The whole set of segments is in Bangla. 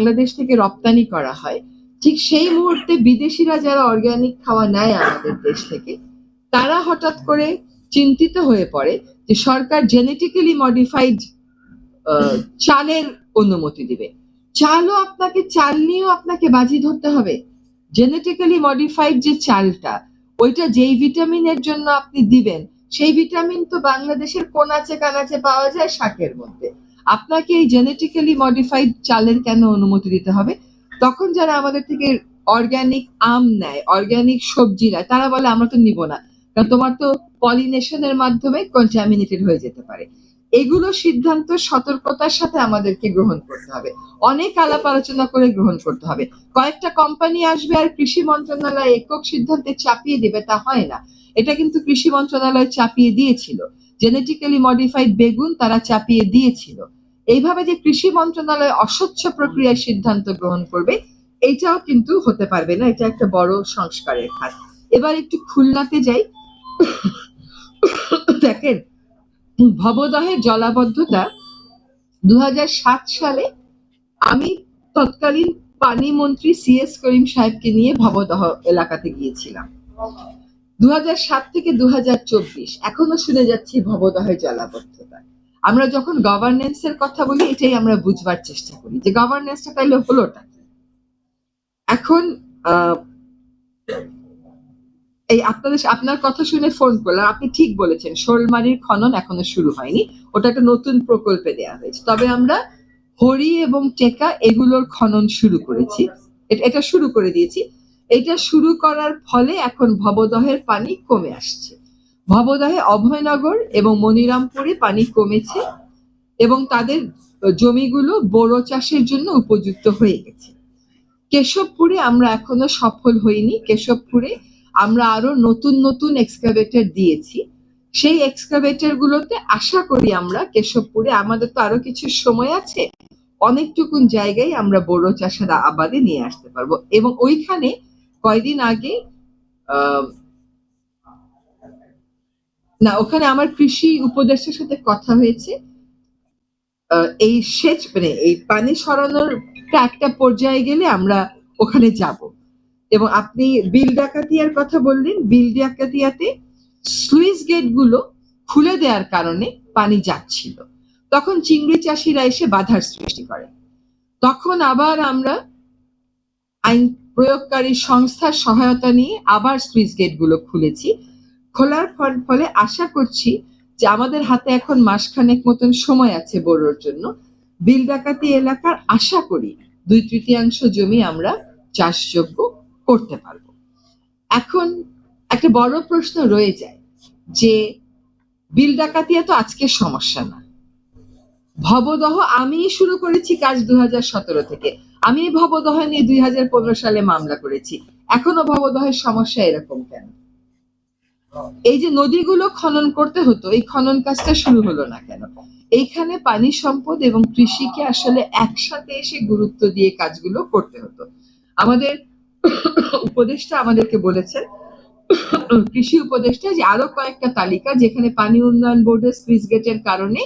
বাংলাদেশ থেকে রপ্তানি করা হয়। ঠিক সেই মুহূর্তে বিদেশিরা যারা অর্গানিক খাওয়া নেয় আমাদের দেশ থেকে, তারা হঠাৎ করে চিন্তিত হয়ে পড়ে যে সরকার জেনেটিক্যালি মডিফাইড চালের অনুমতি দিবে। চালও আপনাকে, চাল নিয়েও আপনাকে বাজি ধরতে হবে। জেনেটিক্যালি মডিফাইড যে চালটা, ওইটা যেই ভিটামিনের জন্য আপনি দিবেন, সেই ভিটামিন তো বাংলাদেশের কোনাচে কানাচে পাওয়া যায় শাকের মধ্যে। আপনাকে এই জেনেটিক্যালি মডিফাইড চালের কেন অনুমতি দিতে হবে? তখন যারা আমাদের থেকে অর্গানিক আম নেয় অর্গানিক সবজি নেয়, তারা বলে, আমরা তো নিব না। কারণ তোমার তো পলিনেশনের মাধ্যমে কন্টামিনেটেড হয়ে যেতে পারে। এগুলো সিদ্ধান্ত সতর্কতার সাথে আমাদেরকে গ্রহণ করতে হবে। অনেক আলাপ আলোচনা করে গ্রহণ করতে হবে। কয়েকটা কোম্পানি আসবে আর কৃষি মন্ত্রণালয় একক সিদ্ধান্তে চাপিয়ে দিবে, তা হয় না। এটা কিন্তু কৃষি মন্ত্রণালয় চাপিয়ে দিয়েছিল। জেনেটিক্যালি মডিফাইড বেগুন তারা চাপিয়ে দিয়েছিল। এইভাবে যে কৃষি মন্ত্রণালয় অস্বচ্ছ প্রক্রিয়ার সিদ্ধান্ত গ্রহণ করবে এইটাও কিন্তু হতে পারবে না। এটা একটা বড় সংস্কারের খাত এবার একটু খুলনাতে যাই। দেখেন ভবদহের জলাবদ্ধতা। দু সালে আমি তৎকালীন পানি মন্ত্রী সি এস করিম সাহেবকে নিয়ে ভবদহ এলাকাতে গিয়েছিলাম। দু থেকে দু হাজার চব্বিশ, এখনও শুনে যাচ্ছি ভবদহের জলাবদ্ধতা। আমরা যখন গভর্নেন্সের কথা বলি, এটাই আমরা বুঝবার চেষ্টা করি যে গভর্নেন্সটা তাইলে হলোটা এখন এই আপনাদের, আপনার কথা শুনে ফোন করলাম। আপনি ঠিক বলেছেন, শোলমারির খনন এখনও শুরু হয়নি। ওটা একটা নতুন প্রকল্পে দেওয়া হয়েছে। তবে আমরা হরি এবং টেকা এগুলোর খনন শুরু করেছি। এটা শুরু করে দিয়েছি। এটা শুরু করার ফলে এখন ভবদহের পানি কমে আসছে। ভবদহে অভয়নগর এবং মনিরামপুরে পানি কমেছে এবং তাদের জমিগুলো বোরো চাষের জন্য উপযুক্ত হয়ে গেছে। কেশবপুরে আমরা এখনও সফল হইনি। কেশবপুরে আমরা আরও নতুন নতুন এক্সকাভেটর দিয়েছি। সেই এক্সকাভেটর গুলোতে আশা করি আমরা কেশবপুরে আমাদের তো আরও কিছু সময় আছে, অনেকটুকুন জায়গায় আমরা বোরো চাষের আবাদে নিয়ে আসতে পারব। এবং ওইখানে কয়দিন আগে না, ওখানে আমার কৃষি উপদেষ্টার সাথে কথা হয়েছে। এই সেচ মানে এই পানি সরানোর একটা পর্যায়ে গেলে আমরা ওখানে যাব। এবং আপনি বিল ডাকাতিয়ার কথা বললেন, বিল ডাকাতিয়াতে স্লুইস গেটগুলো খুলে দেওয়ার কারণে পানি যাচ্ছিল। তখন চিংড়ি চাষিরা এসে বাধার সৃষ্টি করে। তখন আবার আমরা আইন প্রয়োগকারী সংস্থার সহায়তা নিয়ে আবার স্লুইস গেটগুলো খুলেছি। খোলার ফল- আশা করছি যে আমাদের হাতে এখন মাসখানেক মতন সময় আছে বড়োর জন্য। বিল ডাকাতি এলাকার আশা করি দুই তৃতীয়াংশ জমি আমরা চাষযোগ্য করতে পারব। এখন একটা বড় প্রশ্ন রয়ে যায় যে বিল ডাকাতিয়া তো আজকের সমস্যা না। ভবদহ আমি শুরু করেছি কাজ দু থেকে। আমি ভবদহ নিয়ে দুই হাজার পনেরো সালে মামলা করেছি। এখনও ভবদহের সমস্যা এরকম কেন? এই যে নদীগুলো খনন করতে হতো, এই খনন কাজটা শুরু হলো না কেন? এইখানে পানি সম্পদ এবং কৃষিকে আসলে একসাথে এসে গুরুত্ব দিয়ে কাজগুলো করতে হতো। আমাদের উপদেষ্টা আমাদেরকে বলেছেন, কৃষি উপদেষ্টা যে আরও কয়েকটা তালিকা যেখানে পানি উন্নয়ন বোর্ডের স্লুইস গেটের কারণে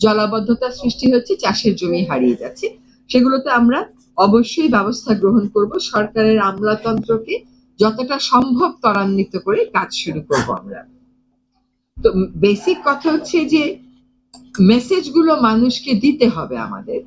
জলাবদ্ধতা সৃষ্টি হচ্ছে, চাষের জমি হারিয়ে যাচ্ছে। সেগুলোতে আমরা অবশ্যই ব্যবস্থা গ্রহণ করব। সরকারের আমলাতন্ত্রকে যতটা সম্ভব ত্বরান্বিত করে কাজ শুরু করব আমরা। তো বেসিক কথা হচ্ছে যে মেসেজগুলো মানুষকে দিতে হবে আমাদের।